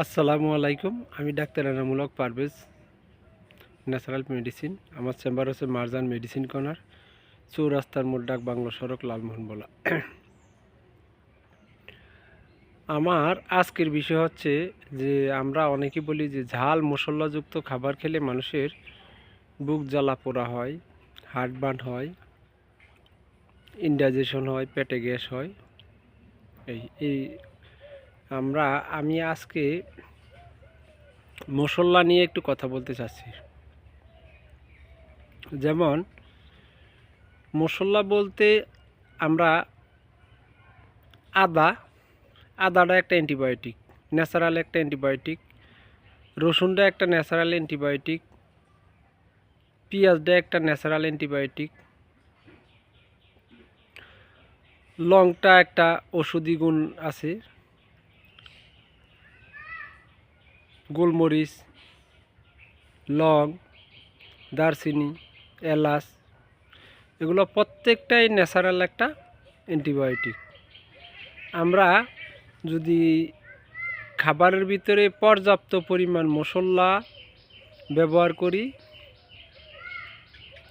আসসালামু আলাইকুম। আমি ডাক্তার এনামূলক পারভেজ, ন্যাচারাল মেডিসিন। আমার চেম্বার হচ্ছে মারজান মেডিসিন কর্নার, চৌরাস্তার মোড় ডাক বাংলা সড়ক, লালমোহন বলা। আমার আজকের বিষয় হচ্ছে যে, আমরা অনেকে বলি যে, ঝাল মশলাযুক্ত খাবার খেলে মানুষের বুক জ্বালা পোড়া হয় হার্ট বার্ন হয় ইনডাইজেশন হয়, পেটে গ্যাস হয়। এই এই আমরা, আমি আজকে মশলা নিয়ে একটু কথা বলতে চাচ্ছি। যেমন, মশলা বলতে আমরা আদা, আদাটা একটা অ্যান্টিবায়োটিক, ন্যাচারাল একটা অ্যান্টিবায়োটিক, রসুনটা একটা ন্যাচারাল অ্যান্টিবায়োটিক, পেঁয়াজটা একটা ন্যাচারাল অ্যান্টিবায়োটিক, লংটা একটা ওষুধি গুণ আছে। গোলমরিচ, লং, দারচিনি, এলাচ, এগুলো প্রত্যেকটাই ন্যাচারাল একটা অ্যান্টিবায়োটিক আমরা যদি খাবারের ভিতরে পর্যাপ্ত পরিমাণ মশলা ব্যবহার করি,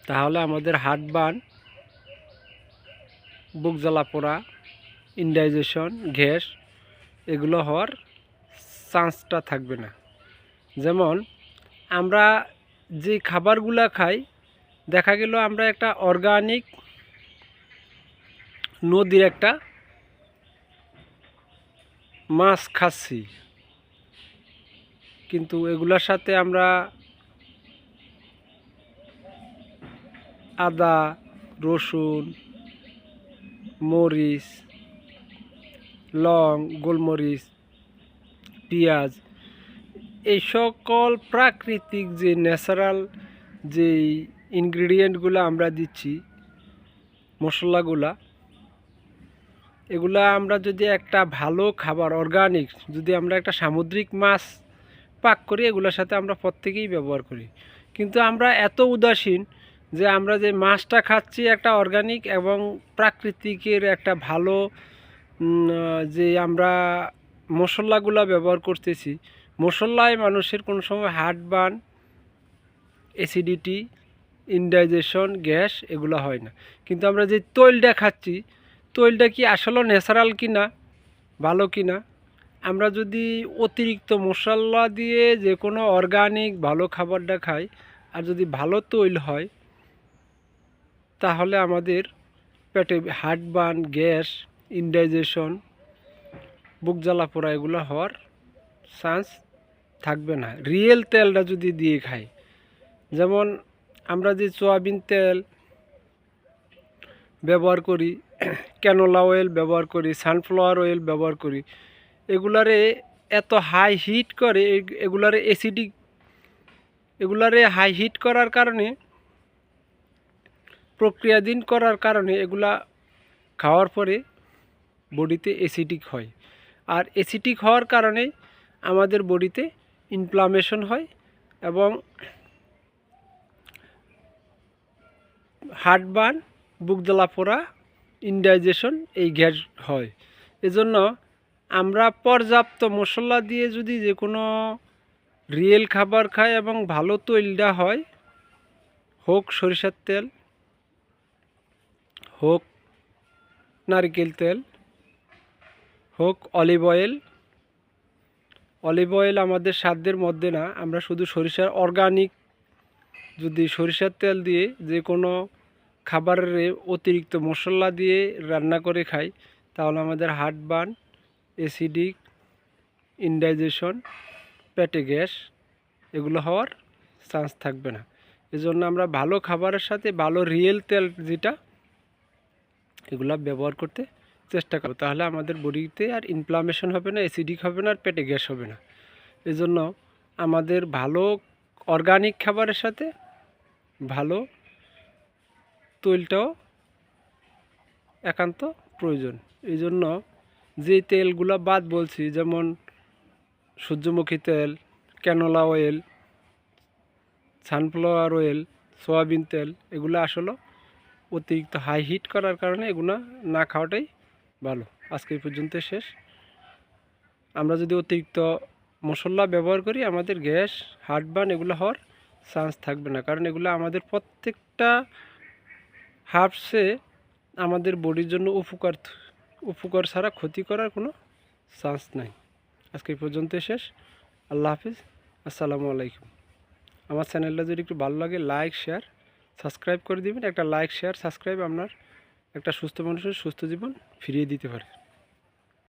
তাহলে আমাদের হার্ট বার্ন বুক জ্বালা পোড়া ইনডাইজেশন গ্যাস, এগুলো হওয়ার চান্সটা থাকবে না। যেমন, আমরা যে খাবারগুলা খাই, দেখা গেল আমরা একটা অর্গানিক নদীর একটা মাছ খাচ্ছি। কিন্তু এগুলার সাথে আমরা আদা, রসুন, মরিচ, লং, গোলমরিচ, পেঁয়াজ এই সকল প্রাকৃতিক যে ন্যাচারাল যে ইনগ্রিডিয়েন্টগুলো আমরা দিচ্ছি, মশলাগুলা, এগুলা আমরা যদি একটা ভালো খাবার অর্গানিক যদি আমরা একটা সামুদ্রিক মাছ পাক করি, এগুলোর সাথে আমরা প্রত্যেকেই ব্যবহার করি। কিন্তু আমরা এত উদাসীন যে আমরা যে মাছটা খাচ্ছি একটা অর্গানিক এবং প্রাকৃতিকের একটা ভালো যে আমরা মশলাগুলো ব্যবহার করতেছি মশলায় মানুষের কোনো সময় heartburn acidity indigestion gas এগুলো হয় না। কিন্তু আমরা যে তৈলটা খাচ্ছি, তৈলটা কি আসলে ন্যাচারাল কি না ভালো কি না আমরা যদি অতিরিক্ত মশলা দিয়ে যে কোনো অর্গানিক ভালো খাবারটা খাই, আর যদি ভালো তৈল হয়, তাহলে আমাদের পেটে হার্ট বার্ন, গ্যাস ইনডাইজেশন বুক জ্বালা পোড়া এগুলো হওয়ার চান্স থাকবে না। রিয়েল তেলটা যদি দিয়ে খাই, যেমন আমরা যে সয়াবিন তেল ব্যবহার করি ক্যানোলা অয়েল ব্যবহার করি সানফ্লাওয়ার অয়েল ব্যবহার করি, এগুলারে এত হাই হিট করে এগ- এগুলারে অ্যাসিডিক এগুলারে হাই হিট করার কারণে, প্রক্রিয়াধীন করার কারণে এগুলা খাওয়ার পরে বডিতে অ্যাসিডিক হয়। আর অ্যাসিডিক হওয়ার কারণে আমাদের বডিতে ইনফ্লামেশন হয় এবং হার্ট বার্ন বুক জ্বালা পোড়া ইনডাইজেশন এই গ্যাস হয়। এজন্য আমরা পর্যাপ্ত মশলা দিয়ে যদি যে কোনো রিয়েল খাবার খাই এবং ভালো তৈলটা হয়, হোক সরিষার তেল, হোক নারকেল তেল, হোক অলিভ অয়েল অলিভ অয়েল আমাদের সাধ্যের মধ্যে না, আমরা শুধু সরিষার অর্গানিক যদি সরিষার তেল দিয়ে যে কোনো খাবারের অতিরিক্ত মশলা দিয়ে রান্না করে খাই, তাহলে আমাদের হার্ট বার্ন অ্যাসিডিক ইনডাইজেশন পেটে গ্যাস, এগুলো হওয়ার চান্স থাকবে না। এজন্য আমরা ভালো খাবারের সাথে ভালো রিয়েল তেল যেটা, এগুলা ব্যবহার করতে চেষ্টা করো। তাহলে আমাদের বডিতে আর ইনফ্লামেশন হবে না অ্যাসিডিক হবে না, আর পেটে গ্যাস হবে না। এজন্য আমাদের ভালো অর্গানিক খাবারের সাথে ভালো তৈলটাও একান্ত প্রয়োজন। এই জন্য যে তেলগুলো বাদ বলছি, যেমন সূর্যমুখী তেল canola oil sunflower oil soybean তেল, এগুলো আসলে অতিরিক্ত হাই হিট করার কারণে এগুলো না খাওয়াটাই ভালো। আজকে এই পর্যন্ত শেষ। আমরা যদি অতিরিক্ত মশলা ব্যবহার করি, আমাদের গ্যাস হার্টবার্ন এগুলো হওয়ার চান্স থাকবে না। কারণ এগুলো আমাদের প্রত্যেকটা হার্বসে আমাদের বডির জন্য উপকার উপকার ছাড়া ক্ষতি করার কোনো চান্স নাই। আজকে এই পর্যন্ত শেষ। আল্লাহ হাফিজ। আসসালামু আলাইকুম। আমার চ্যানেলটা যদি একটু ভালো লাগে লাইক শেয়ার সাবস্ক্রাইব করে দিবেন। একটা লাইক শেয়ার সাবস্ক্রাইব আপনার একটা সুস্থ মানুষের সুস্থ জীবন ফিরিয়ে দিতে পারে।